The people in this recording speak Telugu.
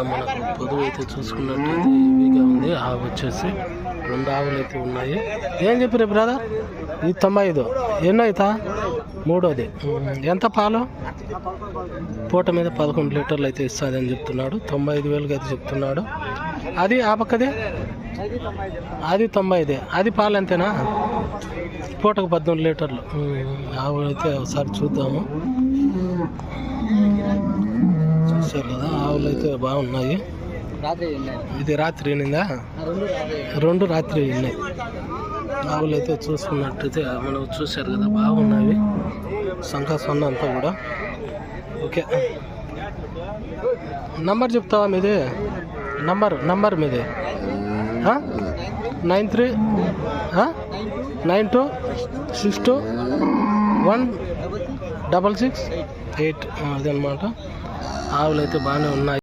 ఇక్కడ మనకు పొదువు అయితే చూసుకున్నట్లయితే ఇవిగా ఉంది. ఆవు వచ్చేసి రెండు ఆవులు అయితే ఉన్నాయి. ఏం చెప్పారు బ్రదర్? ఇది తొంభై ఐదు. ఎన్నో అవుతా మూడోది. ఎంత పాలు? పూట మీద పదకొండు లీటర్లు అయితే ఇస్తుంది అని చెప్తున్నాడు. తొంభై ఐదు వేలకి అయితే చెప్తున్నాడు. అది ఆ పక్కది? అది తొంభై ఐదే. అది పాలు అంతేనా పూటకు పద్దెనిమిది లీటర్లు. ఆవులైతే ఆవు అయితే ఒకసారి చూద్దాము. చూసారు కదా? ఆవులు అయితే బాగున్నాయి ఇది రాత్రి ఈనిందా రెండు రాత్రి ఉన్నాయి ఆవులు అయితే చూసుకున్నట్టయితే మనం చూశారు కదా బాగున్నాయి. సంఖ సొన్న అంతా కూడా. ఓకే. నంబర్ చెప్తావా మీది? నంబర్ నంబర్ మీది. Nine three nine two six two one double six eight. అదనమాట ఆవులు అయితే బాగానే ఉన్నాయి.